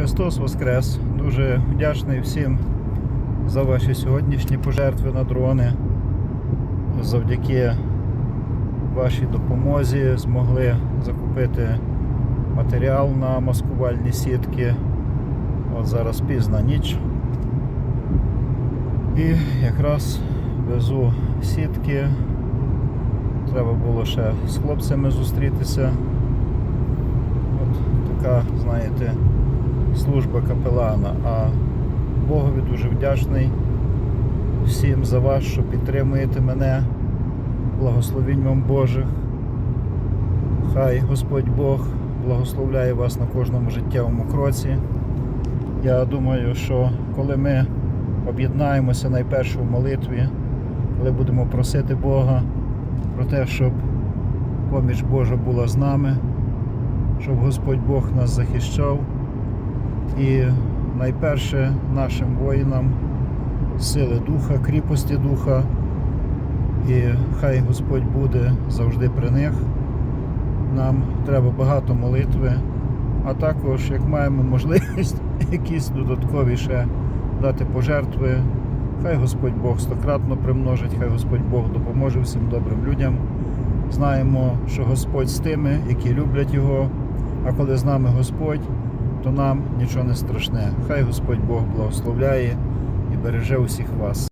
Христос Воскрес! Дуже вдячний всім за ваші сьогоднішні пожертви на дрони. Завдяки вашій допомозі змогли закупити матеріал на маскувальні сітки. От зараз пізна ніч. І якраз везу сітки. Треба було ще з хлопцями зустрітися. От така, знаєте, служба капелана. А Богові дуже вдячний всім за вас, що підтримуєте мене. Благословінь вам Божих. Хай Господь Бог благословляє вас на кожному життєвому кроці. Я думаю, що коли ми об'єднаємося найперше в молитві, коли будемо просити Бога про те, щоб поміч Божа була з нами, щоб Господь Бог нас захищав. І найперше нашим воїнам сили духа, кріпості духа. І хай Господь буде завжди при них. Нам треба багато молитви, а також, як маємо можливість, якісь додаткові ще дати пожертви. Хай Господь Бог стократно примножить, хай Господь Бог допоможе всім добрим людям. Знаємо, що Господь з тими, які люблять Його, а коли з нами Господь, то нам нічого не страшне. Хай Господь Бог благословляє і береже усіх вас.